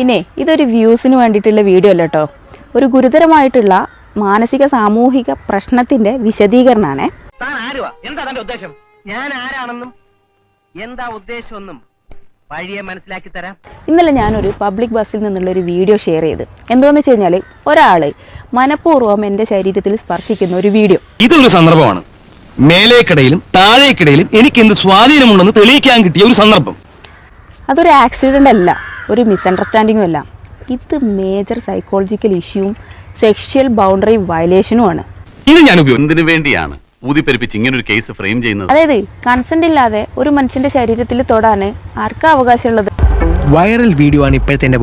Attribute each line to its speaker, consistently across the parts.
Speaker 1: പിന്നെ ഇതൊരു വ്യൂസിന് വേണ്ടിയിട്ടുള്ള വീഡിയോ അല്ല കേട്ടോ ഒരു ഗുരുതരമായിട്ടുള്ള മാനസിക സാമൂഹിക പ്രശ്നത്തിന്റെ വിശദീകരണമാണ്
Speaker 2: താൻ ആരുവാ? എന്താ തന്റെ ഉദ്ദേശം? ഞാൻ ആരാണെന്നും എന്താ ഉദ്ദേശമെന്നും വഴിയെ മനസ്സിലാക്കി തരാം.
Speaker 1: ഇന്നലെ ഞാനൊരു പബ്ലിക് ബസ്സിൽ നിന്നുള്ള ഒരു വീഡിയോ ഷെയർ ചെയ്ത്. എന്തോന്ന് വെച്ച് കഴിഞ്ഞാൽ ഒരാൾ മനഃപൂർവം എന്റെ ശരീരത്തിൽ സ്പർശിക്കുന്ന ഒരു വീഡിയോ.
Speaker 3: ഇതൊരു സന്ദർഭമാണ്. മേലേക്കിടയിലും താഴേക്കിടയിലും എനിക്ക് എന്ത് സ്വാധീനമുണ്ടെന്ന് തെളിയിക്കാൻ കിട്ടിയ ഒരു സന്ദർഭം.
Speaker 1: അതൊരു ആക്സിഡന്റ് അല്ല. ഒരു മിസ്അണ്ടർസ്റ്റാൻഡിങ്ങും അല്ല. ഇത് മേജർ സൈക്കോളജിക്കൽ ഇഷ്യൂവും സെക്ഷൽ ബൗണ്ടറി വയലേഷനുമാണ്
Speaker 3: ഇത് ഞാൻ
Speaker 4: എന്തിനു വേണ്ടിയാണ് ഊതിപ്പെരുപ്പിച്ച് ഇങ്ങനെ ഒരു കേസ് ഫ്രെയിം ചെയ്യുന്നത്?
Speaker 1: അതായത് കൺസെന്റ് ഇല്ലാതെ ഒരു മനുഷ്യന്റെ ശരീരത്തിൽ തൊടാൻ ആർക്കാ അവകാശമുള്ളത്?
Speaker 5: വൈറൽ വീഡിയോ ആണ് ഇപ്പോഴത്തെ എന്റെ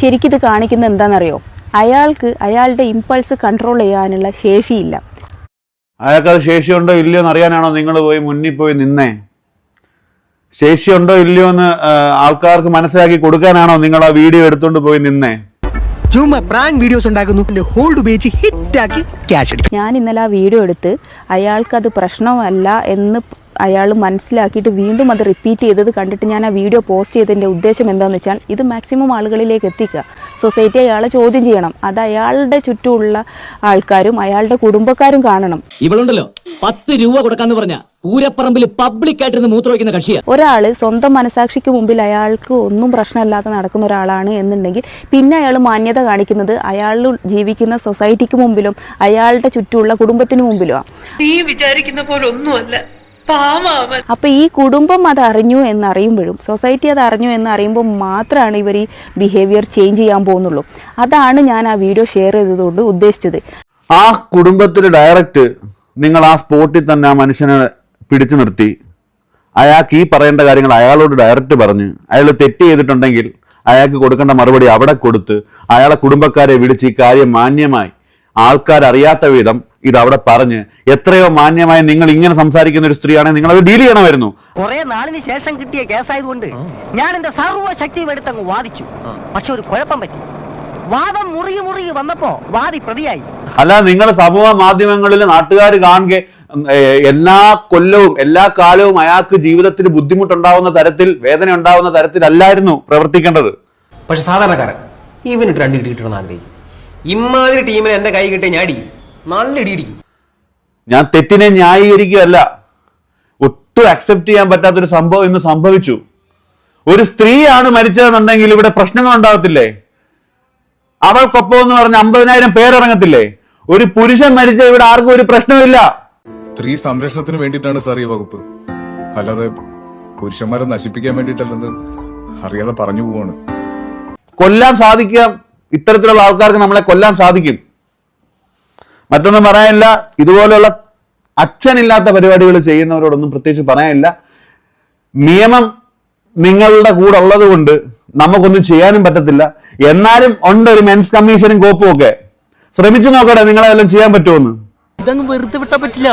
Speaker 5: ശരിക്കും
Speaker 1: ഇത് കാണിക്കുന്നത് എന്താണെന്നറിയോ? അയാൾക്ക് അയാളുടെ ഇമ്പൾസ് കൺട്രോൾ ചെയ്യാനുള്ള ശേഷിയില്ല.
Speaker 6: അയാൾക്ക് അത് ശേഷിയുണ്ടോ ഇല്ലയോ എന്ന് അറിയാനാണോ നിങ്ങൾ പോയി മുന്നിൽ പോയി നിന്നേ? ശേഷിയുണ്ടോ ഇല്ലയോ എന്ന് ആൾക്കാർക്ക് മനസ്സിലാക്കി കൊടുക്കാനാണോ നിങ്ങൾ ആ വീഡിയോ എടുത്തുകൊണ്ട് പോയി നിന്നേ?
Speaker 5: ചുമ്മാ പ്രാങ്ക് വീഡിയോസ് ഉണ്ടാക്കുന്നു. ഹോൾഡ് ഉപയോഗിച്ച് ഹിറ്റാക്കി ക്യാഷ്
Speaker 1: ഞാൻ ഇന്നലെ ആ വീഡിയോ എടുത്ത് അത് പ്രശ്നമല്ല എന്ന് അയാൾ മനസ്സിലാക്കിയിട്ട് വീണ്ടും അത് റിപ്പീറ്റ് ചെയ്തത് കണ്ടിട്ട് ഞാൻ ആ വീഡിയോ പോസ്റ്റ് ചെയ്തതിന്റെ ഉദ്ദേശം എന്താണെന്ന് വെച്ചാൽ ഇത് മാക്സിമം ആളുകളിലേക്ക് എത്തിക്കുക. സൊസൈറ്റി അയാളെ ചോദ്യം ചെയ്യണം. അത് അയാളുടെ ചുറ്റുമുള്ള ആൾക്കാരും അയാളുടെ കുടുംബക്കാരും കാണണം.
Speaker 7: ഇവളുണ്ടല്ലോ. പത്ത് രൂപ കൊടുക്കാന്ന് പറഞ്ഞ പൂരപ്പറമ്പിൽ പബ്ലിക് മൂത്ര മൂത്രമൊഴിക്കുന്ന കക്ഷിയാ.
Speaker 1: ഒരാൾ സ്വന്തം മനസാക്ഷിക്ക് മുമ്പിൽ അയാൾക്ക് ഒന്നും പ്രശ്നമില്ലാതെ നടക്കുന്ന ഒരാളാണ് എന്നുണ്ടെങ്കിൽ പിന്നെ അയാൾ മാന്യത കാണിക്കുന്നത് അയാൾ ജീവിക്കുന്ന സൊസൈറ്റിക്ക് മുമ്പിലും അയാളുടെ ചുറ്റുമുള്ള കുടുംബത്തിന് മുമ്പിലും
Speaker 8: നീ വിചാരിക്കുന്ന പോലെ ഒന്നുമല്ല.
Speaker 1: അപ്പൊ ഈ കുടുംബം അത് അറിഞ്ഞു എന്നറിയുമ്പോഴും സൊസൈറ്റി അത് അറിഞ്ഞു എന്നറിയുമ്പോൾ മാത്രമാണ് ഇവർ ഈ ബിഹേവിയർ ചേഞ്ച് ചെയ്യാൻ പോകുന്നുള്ളൂ. അതാണ് ഞാൻ ആ വീഡിയോ ഷെയർ ചെയ്തതുകൊണ്ട് ഉദ്ദേശിച്ചത്.
Speaker 6: ആ കുടുംബത്തിൽ ഡയറക്റ്റ് നിങ്ങൾ ആ സ്പോട്ടിൽ തന്നെ ആ മനുഷ്യനെ പിടിച്ചു നിർത്തി. അയാൾക്ക് ഈ പറയേണ്ട കാര്യങ്ങൾ അയാളോട് ഡയറക്റ്റ് പറഞ്ഞ് അയാൾ തെറ്റ് ചെയ്തിട്ടുണ്ടെങ്കിൽ അയാൾക്ക് കൊടുക്കേണ്ട മറുപടി അവിടെ കൊടുത്ത് അയാളെ കുടുംബക്കാരെ വിളിച്ച് ഈ കാര്യം മാന്യമായി ആൾക്കാർ അറിയാത്ത വിധം ഇത് അവിടെ പറഞ്ഞ് എത്രയോ മാന്യമായി നിങ്ങൾ ഇങ്ങനെ സംസാരിക്കുന്ന ഒരു സ്ത്രീയാണെങ്കിൽ നിങ്ങൾ അത് ഡീൽ ചെയ്യണമായിരുന്നു.
Speaker 2: കുറെ നാളിന് ശേഷം കിട്ടിയ കേസായതുകൊണ്ട് ഞാൻ എന്റെ സർവശക്തിയും എടുത്തങ്ങ് വാദിച്ചു പക്ഷെ ഒരു കുഴപ്പം പറ്റി. വാദം മുറുകി മുറുകി വന്നപ്പോ വാദി പ്രതിയായി.
Speaker 6: അല്ല നിങ്ങൾ സമൂഹ മാധ്യമങ്ങളിൽ നാട്ടുകാർ കാണുക എല്ലാ കൊല്ലവും എല്ലാ കാലവും അയാൾക്ക് ജീവിതത്തിൽ ബുദ്ധിമുട്ടുണ്ടാവുന്ന തരത്തിൽ വേദന ഉണ്ടാവുന്ന തരത്തിലല്ലായിരുന്നു പ്രവർത്തിക്കേണ്ടത്.
Speaker 9: പക്ഷെ സാധാരണക്കാരൻ ഇവനിട്ട് രണ്ട് കിട്ടിയിട്ടുണ്ടെന്ന് കിട്ടണം ആഗ്രഹിക്കും. ഇമാതിരി ടീമിന് എന്റെ കൈ കിട്ടിയ ഞാൻ അടിക്കും നല്ല ഇടിയിടിക്കും
Speaker 6: ഞാൻ തെറ്റിനെ ന്യായീകരിക്കുകയല്ല. ഒട്ടും അക്സെപ്റ്റ് ചെയ്യാൻ പറ്റാത്തൊരു സംഭവം ഇന്ന് സംഭവിച്ചു. ഒരു സ്ത്രീയാണ് മരിച്ചതെന്നുണ്ടെങ്കിൽ ഇവിടെ പ്രശ്നങ്ങൾ ഉണ്ടാകത്തില്ലേ? അവൾക്കൊപ്പം എന്ന് പറഞ്ഞ അമ്പതിനായിരം പേരിറങ്ങത്തില്ലേ? ഒരു പുരുഷൻ മരിച്ച ഇവിടെ ആർക്കും ഒരു പ്രശ്നമില്ല.
Speaker 10: സ്ത്രീ സംരക്ഷണത്തിന് വേണ്ടിയിട്ടാണ് സാർ ഈ വകുപ്പ്. അല്ലാതെ പുരുഷന്മാരെ നശിപ്പിക്കാൻ വേണ്ടിട്ടല്ലെന്ന് അറിയാതെ പറഞ്ഞു പോവാണ്.
Speaker 6: കൊല്ലാൻ സാധിക്കാം ഇത്തരത്തിലുള്ള ആൾക്കാർക്ക് നമ്മളെ കൊല്ലാൻ സാധിക്കും. മറ്റൊന്നും പറയാനില്ല. ഇതുപോലെയുള്ള അച്ഛനില്ലാത്ത പരിപാടികൾ ചെയ്യുന്നവരോടൊന്നും പ്രത്യേകിച്ച് പറയാനില്ല. നിയമം നിങ്ങളുടെ കൂടെ ഉള്ളത് കൊണ്ട് നമുക്കൊന്നും ചെയ്യാനും പറ്റത്തില്ല. എന്നാലും ഉണ്ട് ഒരു മെൻസ് കമ്മീഷനും കോപ്പും ഒക്കെ. ശ്രമിച്ചു നോക്കട്ടെ നിങ്ങളെ എല്ലാം ചെയ്യാൻ പറ്റുമെന്ന്
Speaker 5: ഇതങ്ങ് വെറുതെ വിട്ടാ പറ്റില്ല.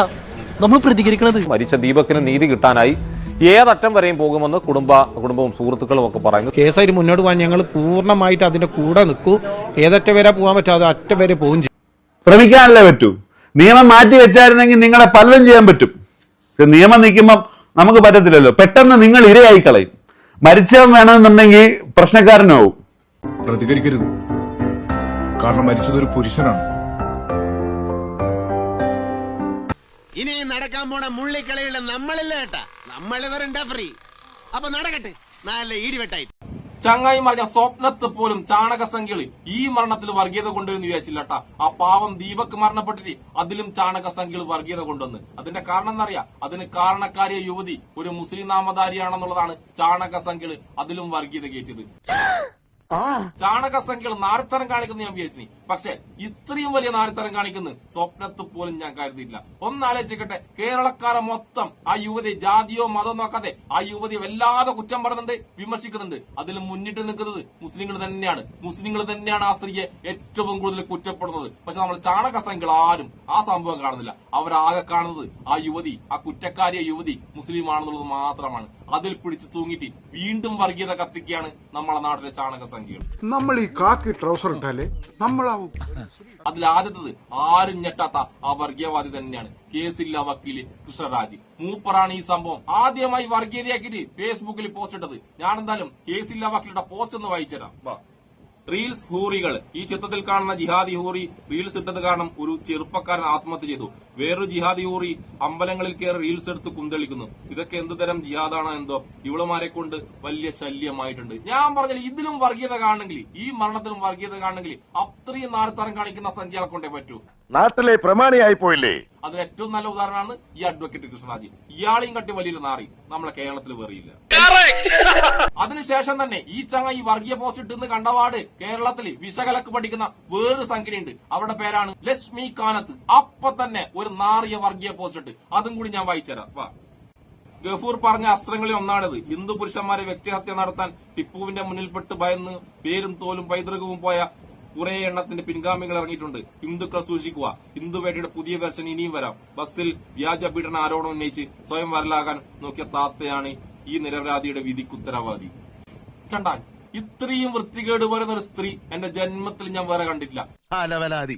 Speaker 5: നമ്മൾ പ്രതികരിക്കണത്.
Speaker 11: മരിച്ച ദീപക്കിന് നീതി കിട്ടാനായി ഏതറ്റം വരെയും പോകുമെന്ന് കുടുംബ കുടുംബവും സുഹൃത്തുക്കളും ഒക്കെ പറയുന്നു.
Speaker 12: കേസായിട്ട് മുന്നോട്ട് പോകാൻ ഞങ്ങൾ പൂർണമായിട്ട് അതിന്റെ കൂടെ നിൽക്കൂ. ഏതറ്റ വരെ പോകാൻ പറ്റും അത് അറ്റ വരെ പോകും ചെയ്യും.
Speaker 6: ശ്രമിക്കാനല്ലേ പറ്റൂ? നിയമം മാറ്റി വെച്ചായിരുന്നെങ്കിൽ നിങ്ങളെ പലതും ചെയ്യാൻ പറ്റും. പക്ഷെ നിയമം നിൽക്കുമ്പം നമുക്ക് പറ്റത്തില്ലല്ലോ. പെട്ടെന്ന് നിങ്ങൾ ഇരയായി കളയും. മരിച്ചവൻ വേണമെന്നുണ്ടെങ്കിൽ പ്രശ്നക്കാരനാവും.
Speaker 10: പ്രതികരിക്കരുത്. കാരണം മരിച്ചതൊരു പുരുഷനാണ്.
Speaker 9: ഇനി നടക്കാൻ പോണ മുള്ളിക്കളിയുള്ള നമ്മളില്ല കേട്ടാ നമ്മളിവരുണ്ടാ ഫ്രീ അപ്പൊ നടക്കട്ടെ. നല്ല ഈടിവെട്ടായി
Speaker 11: ചങ്ങായി പറഞ്ഞ സ്വപ്നത്ത് പോലും ചാണക സംഖ്യകളിൽ ഈ മരണത്തിൽ വർഗീയത കൊണ്ടുവരുന്ന വിചാരിച്ചില്ല ആ പാവം ദീപക് മരണപ്പെട്ടിട്ട് അതിലും ചാണക സംഖ്യകൾ വർഗീയത കൊണ്ടുവന്ന്. അതിന്റെ കാരണം എന്നറിയാം അതിന് കാരണക്കാരിയ യുവതി ഒരു മുസ്ലിം നാമധാരിയാണെന്നുള്ളതാണ് ചാണക സംഖ്യകൾ അതിലും വർഗീയത കയറ്റിയത്. ചാണക സംഖ്യകൾ നാരിത്തരം കാണിക്കുന്ന ഞാൻ വിചാരിച്ചു പക്ഷെ ഇത്രയും വലിയ നാരത്തരം കാണിക്കുന്നു സ്വപ്നത്ത് പോലും ഞാൻ കരുതിയില്ല ഒന്നാലോചിക്കട്ടെ കേരളക്കാരെ മൊത്തം ആ യുവതി ജാതിയോ മതമോ നോക്കാതെ ആ യുവതി വല്ലാതെ കുറ്റം പറയുന്നുണ്ട് വിമർശിക്കുന്നുണ്ട്. അതിൽ മുന്നിട്ട് നിൽക്കുന്നത് മുസ്ലിങ്ങൾ തന്നെയാണ്. മുസ്ലിങ്ങൾ തന്നെയാണ് ആ സ്ത്രീയെ ഏറ്റവും കൂടുതൽ കുറ്റപ്പെടുന്നത്. പക്ഷെ നമ്മൾ ചാണക സംഖ്യകൾ ആരും ആ സംഭവം കാണുന്നില്ല. അവരാകെ കാണുന്നത് ആ യുവതി ആ കുറ്റക്കാരിയ യുവതി മുസ്ലിം ആണെന്നുള്ളത് മാത്രമാണ്. അതിൽ പിടിച്ച് തൂങ്ങിട്ട് വീണ്ടും വർഗീയത കത്തിക്കുകയാണ് നമ്മളെ നാട്ടിലെ ചാണക സംഖ്യകൾ
Speaker 10: നമ്മൾ ഈ കാക്കി ട്രൗസർ ഇട്ടാലേ
Speaker 9: നമ്മളാവും
Speaker 11: അതിൽ ആദ്യത്തത് ആരും ഞെട്ടാത്ത ആ വർഗീയവാദി തന്നെയാണ്. കേസില്ല വക്കീൽ കൃഷ്ണരാജ്. മൂപ്പറാണ് ഈ സംഭവം. ആദ്യമായി വർഗീയതയാക്കിയിട്ട് ഫേസ്ബുക്കിൽ പോസ്റ്റ് ഇട്ടത്. ഞാൻ എന്തായാലും കേസില്ല വക്കീലുടെ പോസ്റ്റ് ഒന്ന് വായിച്ചുതരാം. വാ. റീൽസ് ഹൂറികൾ. ഈ ചിത്രത്തിൽ കാണുന്ന ജിഹാദി ഹൂറി റീൽസ് ഇട്ടത് കാരണം ഒരു ചെറുപ്പക്കാരൻ ആത്മഹത്യ ചെയ്തു. വേറൊരു ജിഹാദി ഹൂറി അമ്പലങ്ങളിൽ കയറി റീൽസ് എടുത്ത് കുന്തളിക്കുന്നു. ഇതൊക്കെ എന്ത് തരം ജിഹാദാണോ എന്തോ. ഇവളുമാരെ കൊണ്ട് വലിയ ശല്യമായിട്ടുണ്ട്. ഞാൻ പറഞ്ഞാൽ ഇതിലും വർഗീയത കാണണമെങ്കിൽ ഈ മരണത്തിലും വർഗീയത കാണണമെങ്കിൽ അത്രയും നാരത്തരം കാണിക്കുന്ന സംഖ്യകളെ കൊണ്ടേ പറ്റൂ.
Speaker 13: നാട്ടിലെ പ്രമാണിയായി പോയില്ലേ?
Speaker 11: അതിൽ ഏറ്റവും നല്ല ഉദാഹരണമാണ് ഈ അഡ്വക്കേറ്റ് കൃഷ്ണരാജ്. ഇയാളെയും കട്ടി വലിയൊരു നാറി. നമ്മളെ കേരളത്തിൽ വേറിയില്ല. അതിനുശേഷം തന്നെ ഈ ചങ്ങ ഈ വർഗീയ പോസ്റ്റ് ഇട്ടുന്ന് കണ്ടപാട് കേരളത്തിൽ വിശകലക്ക് പഠിക്കുന്ന വേറൊരു സംഖ്യയുണ്ട്. അവരുടെ പേരാണ് ലക്ഷ്മി കാനത്ത്. അപ്പൊ തന്നെ ഒരു നാറിയ വർഗീയ പോസ്റ്റ് ഇട്ട്. അതും കൂടി ഞാൻ വായിച്ചുതരാം. വാ. ഗഫൂർ പറഞ്ഞ അസ്ത്രങ്ങളിൽ ഒന്നാണിത്. ഹിന്ദു പുരുഷന്മാരെ വ്യക്തിഹത്യ നടത്താൻ ടിപ്പുവിന്റെ മുന്നിൽപ്പെട്ട് ഭയന്ന് പേരും തോലും പൈതൃകവും പോയ കുറെ എണ്ണത്തിന്റെ പിൻഗാമികൾ ഇറങ്ങിയിട്ടുണ്ട്. ഹിന്ദുക്കൾ സൂക്ഷിക്കുക. ഹിന്ദുവേട്ടയുടെ പുതിയ വേർഷൻ ഇനിയും വരാം. ബസ്സിൽ വ്യാജ പീഡന ആരോപണം ഉന്നയിച്ച് സ്വയം വരലാകാൻ നോക്കിയ താത്തയാണ് ഈ നിരപരാധിയുടെ വിധിക്ക് ഉത്തരവാദി. കണ്ടാൽ ഇത്രയും വൃത്തികേട് പറയുന്ന ഒരു സ്ത്രീ എന്റെ ജന്മത്തിൽ ഞാൻ വേറെ കണ്ടിട്ടില്ല.
Speaker 9: അലവലാതി.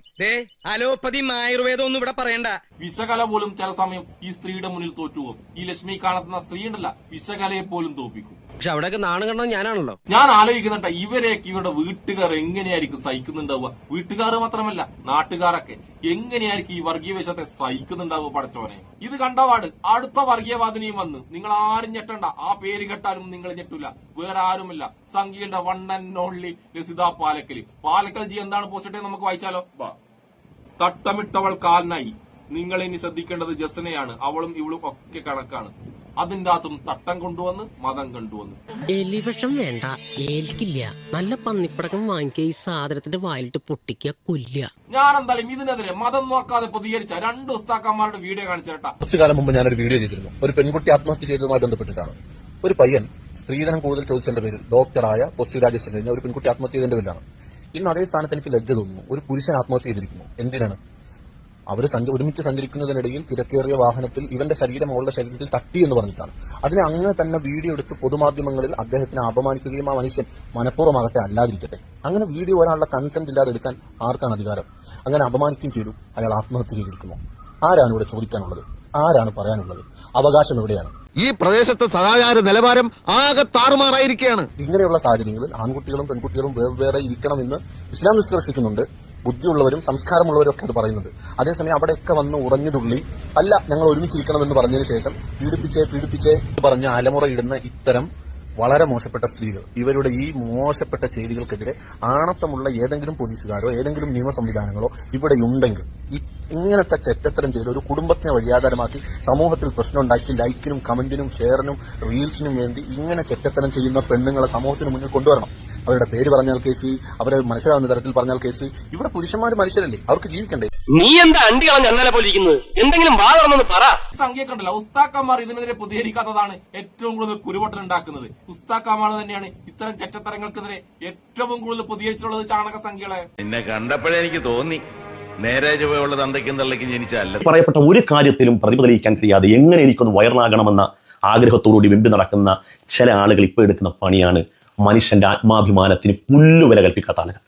Speaker 3: അലോപ്പതിയും ആയുർവേദം ഒന്നും ഇവിടെ പറയണ്ട.
Speaker 11: വിശകല പോലും ചില സമയം ഈ സ്ത്രീയുടെ മുന്നിൽ തോറ്റുപോകും. ഈ ലക്ഷ്മി കാണത്തുന്ന സ്ത്രീ ഉണ്ടല്ല വിശകലയെ പോലും തോപ്പിക്കും
Speaker 7: പക്ഷെ അവിടെയൊക്കെ നാണം കണ്ടത് ഞാനാണല്ലോ.
Speaker 11: ഞാൻ ആലോചിക്കുന്നുണ്ട് ഇവരെയൊക്കെ ഇവരുടെ വീട്ടുകാർ എങ്ങനെയായിരിക്കും സഹിക്കുന്നുണ്ടാവുക? വീട്ടുകാർ മാത്രമല്ല നാട്ടുകാരൊക്കെ എങ്ങനെയായിരിക്കും ഈ വർഗീയവേഷത്തെ സഹിക്കുന്നുണ്ടാവുക പടച്ചോനെ? ഇത് കണ്ടപാട് അടുത്ത വർഗീയവാദിനിയും വന്ന് നിങ്ങൾ ആരും ഞെട്ടണ്ട ആ പേര് കെട്ടാനും നിങ്ങൾ ഞെട്ടില്ല വേറെ ആരുമില്ല. Sangeetha one and only Rasitha Palakkal Palakkal ji എന്താണ് പോസ്റ്റ് നമുക്ക് വായിച്ചാലോ? വാ. തട്ടമിട്ടവൾ കാലിനായി നിങ്ങൾ ഇനി ശ്രദ്ധിക്കേണ്ടത് ജസനയാണ് അവളും ഇവളും ഒക്കെ കണക്കാണ്. അതിന്റെ അകത്തും തട്ടം കൊണ്ടുവന്ന് മതം കൊണ്ടുവന്ന്.
Speaker 14: എലിവിഷം വേണ്ട ഏൽക്കില്ല. നല്ല പന്നിപ്പടക്കം വാങ്ങിക്ക ഈ സാധനത്തിന്റെ വായിലിട്ട് പൊട്ടിക്കുക കൊല്ലുക.
Speaker 11: ഞാൻ എന്തായാലും ഇതിനെതിരെ മതം നോക്കാതെ പ്രതികരിച്ച രണ്ട് ഉസ്താക്കന്മാരുടെ വീഡിയോ കാണിച്ചു കേട്ടാ
Speaker 15: കുറച്ചു കാലം മുമ്പ് ഞാനൊരു വീഡിയോ ചെയ്തിരുന്നു. ഒരു പെൺകുട്ടി ആത്മഹത്യ ചെയ്തതുമായി ബന്ധപ്പെട്ടിട്ടാണ്. ഒരു പയ്യൻ സ്ത്രീധനം കൂടുതൽ ചോദിച്ചതിന്റെ പേരിൽ ഡോക്ടറായ പൊസ്സി രാജേശ്വരൻ ഒരു പെൺകുട്ടി ആത്മഹത്യ ചെയ്തതിന്റെ പേരിലാണ്. ഇന്ന് അതേ സ്ഥാനത്ത് എനിക്ക് ലജ്ജ തോന്നുന്നു. ഒരു പുരുഷൻ ആത്മഹത്യ ചെയ്തിരിക്കുന്നു. എന്തിനാണ്? അവർ ഒരുമിച്ച് സഞ്ചരിക്കുന്നതിനിടയിൽ തിരക്കേറിയ വാഹനത്തിൽ ഇവന്റെ ശരീരം അവളുടെ ശരീരത്തിൽ തട്ടി എന്ന് പറഞ്ഞിട്ടാണ്. അതിനെ അങ്ങനെ തന്നെ വീഡിയോ എടുത്ത് പൊതുമാധ്യമങ്ങളിൽ അദ്ദേഹത്തിനെ അപമാനിക്കുകയും ആ മനുഷ്യൻ മനഃപൂർവമാകട്ടെ അല്ലാതിരിക്കട്ടെ. അങ്ങനെ വീഡിയോ ഒരാളുടെ കൺസെന്റ് ഇല്ലാതെ എടുക്കാൻ ആർക്കാണ് അധികാരം? അങ്ങനെ അപമാനിക്കുകയും ചെയ്തു. അയാൾ ആത്മഹത്യ ചെയ്തിരിക്കുന്നു ആരാണ് ഇവിടെ ചോദിക്കാനുള്ളത്? ആരാണ് പറയാനുള്ളത്? അവകാശം എവിടെയാണ്?
Speaker 9: ഈ പ്രദേശത്തെ സദാചാര നിലവാരം ആകെ താറുമാറായിരിക്കുകയാണ്.
Speaker 15: ഇങ്ങനെയുള്ള സാഹചര്യങ്ങളിൽ ആൺകുട്ടികളും പെൺകുട്ടികളും വെവ്വേറെ ഇരിക്കണമെന്ന് ഇസ്ലാം നിഷ്കർഷിക്കുന്നുണ്ട് ബുദ്ധിയുള്ളവരും സംസ്കാരമുള്ളവരും ഒക്കെ അത് പറയുന്നത് അതേസമയം അവിടെയൊക്കെ വന്ന് ഉറഞ്ഞുതുള്ളി അല്ല ഞങ്ങൾ ഒരുമിച്ചിരിക്കണമെന്ന് പറഞ്ഞതിന് ശേഷം പീഡിപ്പിച്ചേ പീഡിപ്പിച്ചേ പറഞ്ഞ് അലമുറയിടുന്ന ഇത്തരം വളരെ മോശപ്പെട്ട സ്ത്രീകൾ. ഇവരുടെ ഈ മോശപ്പെട്ട ചെയ്തികൾക്കെതിരെ ആണത്തമുള്ള ഏതെങ്കിലും പോലീസുകാരോ ഏതെങ്കിലും നിയമ സംവിധാനങ്ങളോ ഇവിടെ ഉണ്ടെങ്കിൽ ഇങ്ങനത്തെ ചെറ്റത്തരം ചെയ്ത് ഒരു കുടുംബത്തിനെ വഴിയാധാരമാക്കി സമൂഹത്തിൽ പ്രശ്നമുണ്ടാക്കി ലൈക്കിനും കമന്റിനും ഷെയറിനും റീൽസിനും വേണ്ടി ഇങ്ങനെ ചെറ്റത്തരം ചെയ്യുന്ന പെണ്ണുങ്ങളെ സമൂഹത്തിന് മുന്നിൽ കൊണ്ടുവരണം. അവരുടെ പേര് പറഞ്ഞാൽ കേസ് അവരെ മനസ്സിലാവുന്ന തരത്തിൽ പറഞ്ഞാൽ കേസ്. ഇവിടെ പുരുഷന്മാർ മനുഷ്യരല്ലേ? അവർക്ക് ജീവിക്കണ്ടേ?
Speaker 3: നീ എന്താ അണ്ടി കളഞ്ഞ അന്നലെ പോലെ ഇരിക്കുന്നത്? എന്തെങ്കിലും വാ പറ.
Speaker 11: സംഖ്യക്കുണ്ടല്ലോ ഉസ്താക്കന്മാർ ഇതിനെതിരെ പ്രതികരിക്കാത്തതാണ് ഏറ്റവും കൂടുതൽ കുരുവട്ടൽ ഉണ്ടാക്കുന്നത്. ഉസ്താക്കന്മാർ തന്നെയാണ് ഇത്തരം ചെറ്റത്തരങ്ങൾക്കെതിരെ ഏറ്റവും കൂടുതൽ പ്രതികരിച്ചിട്ടുള്ളത് ചാണക സംഖ്യകളെ.
Speaker 13: എന്നെ കണ്ടപ്പോഴേ എനിക്ക് തോന്നി. നേരെ ചുവയുള്ള തന്തയ്ക്കും തള്ളയ്ക്കും ജനിച്ചല്ല
Speaker 16: പറയപ്പെട്ട ഒരു കാര്യത്തിലും പ്രതിഫലിക്കാൻ കഴിയാതെ എങ്ങനെ എനിക്കൊന്ന് വൈറലാകണമെന്ന ആഗ്രഹത്തോടുകൂടി വെമ്പി നടക്കുന്ന ചില ആളുകൾ ഇപ്പോൾ എടുക്കുന്ന പണിയാണ് മനുഷ്യന്റെ ആത്മാഭിമാനത്തിന് പുല്ലുവില കൽപ്പിക്കാത്ത ആളുകൾ.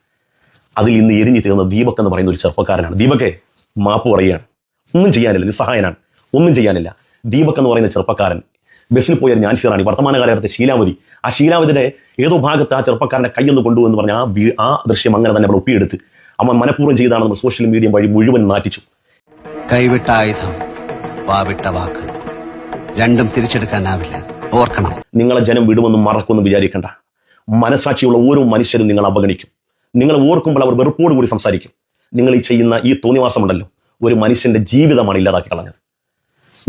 Speaker 16: അതിൽ ഇന്ന് എരിഞ്ഞു തീർന്ന ദീപക് എന്ന് പറയുന്ന ഒരു ചെറുപ്പക്കാരനാണ്. ദീപക്കെ മാപ്പ് പറയുകയാണ്. ഒന്നും ചെയ്യാനില്ല നിസ്സഹായനാണ്. ഒന്നും ചെയ്യാനില്ല. ദീപക് എന്ന് പറയുന്ന ചെറുപ്പക്കാരൻ ബസ്സിൽ പോയ ഞാൻ ഞാൻഷീറാണ് വർത്തമാന കാലഘട്ടത്തെ ശീലാവതി ആ ശീലാവതിയുടെ ഏതോ ഭാഗത്ത് ആ ചെറുപ്പക്കാരന്റെ കൈയൊന്ന് കൊണ്ടുവന്ന് പറഞ്ഞ ആ ആ ദൃശ്യം അങ്ങനെ തന്നെ അവിടെ ഒപ്പിയെടുത്ത് അവൻ മനഃപൂർവം ചെയ്താണ് നമ്മൾ സോഷ്യൽ മീഡിയ വഴി മുഴുവൻ നാറ്റിച്ചു.
Speaker 17: കൈവിട്ട ആയുധം പാവിട്ട വാക്ക്. രണ്ടും തിരിച്ചെടുക്കാനാവില്ല. ഓർക്കണം.
Speaker 16: നിങ്ങളെ ജനം വിടുമെന്നും മറക്കുമെന്നും വിചാരിക്കണ്ട. മനസാക്ഷിയുള്ള ഓരോ മനുഷ്യരും നിങ്ങൾ അവഗണിക്കും. നിങ്ങൾ ഓർക്കുമ്പോൾ അവർ വെറുപ്പോട് കൂടി സംസാരിക്കും. നിങ്ങൾ ഈ ചെയ്യുന്ന ഈ തോന്നിവാസമുണ്ടല്ലോ ഒരു മനുഷ്യന്റെ ജീവിതമാണ് ഇല്ലാതാക്കി കളഞ്ഞത്.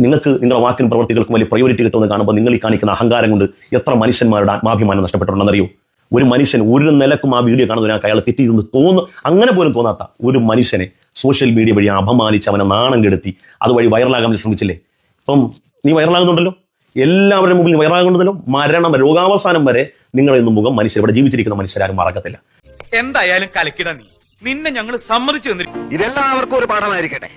Speaker 16: നിങ്ങൾക്ക് നിങ്ങളുടെ വാക്കിനും പ്രവർത്തികൾക്കും വലിയ പ്രയോറിറ്റി കിട്ടുമെന്ന് കാണുമ്പോൾ നിങ്ങൾ ഈ കാണിക്കുന്ന അഹങ്കാരം കൊണ്ട് എത്ര മനുഷ്യന്മാരുടെ ആത്മാഭിമാനം നഷ്ടപ്പെട്ടിട്ടുണ്ടെന്നറിയോ? ഒരു മനുഷ്യൻ ഒരു നിലക്കും ആ വീഡിയോ കാണുന്നതിനൊക്കെ അയാൾ തെറ്റിയിരുന്നു തോന്നു അങ്ങനെ പോലും തോന്നാത്ത ഒരു മനുഷ്യനെ സോഷ്യൽ മീഡിയ വഴി അപമാനിച്ച് അവനെ നാണം കെടുത്തി. അതുവഴി വൈറലാകാൻ ശ്രമിച്ചില്ലേ? ഇപ്പം നീ വൈറലാകുന്നുണ്ടല്ലോ എല്ലാവരുടെ മുമ്പിൽ വയറാകുന്നതിലും മരണം രോഗാവസാനം വരെ നിങ്ങളെ ഇന്ന് മുഖം മനുഷ്യർ ഇവിടെ ജീവിച്ചിരിക്കുന്ന മനുഷ്യരാരും മറക്കത്തില്ല.
Speaker 3: എന്തായാലും കലക്കിട നീ. നിന്നെ ഞങ്ങൾ സമ്മതിച്ചു തന്നിരിക്കും
Speaker 9: ഇതെല്ലാവർക്കും ഒരു പാഠമായിരിക്കട്ടെ.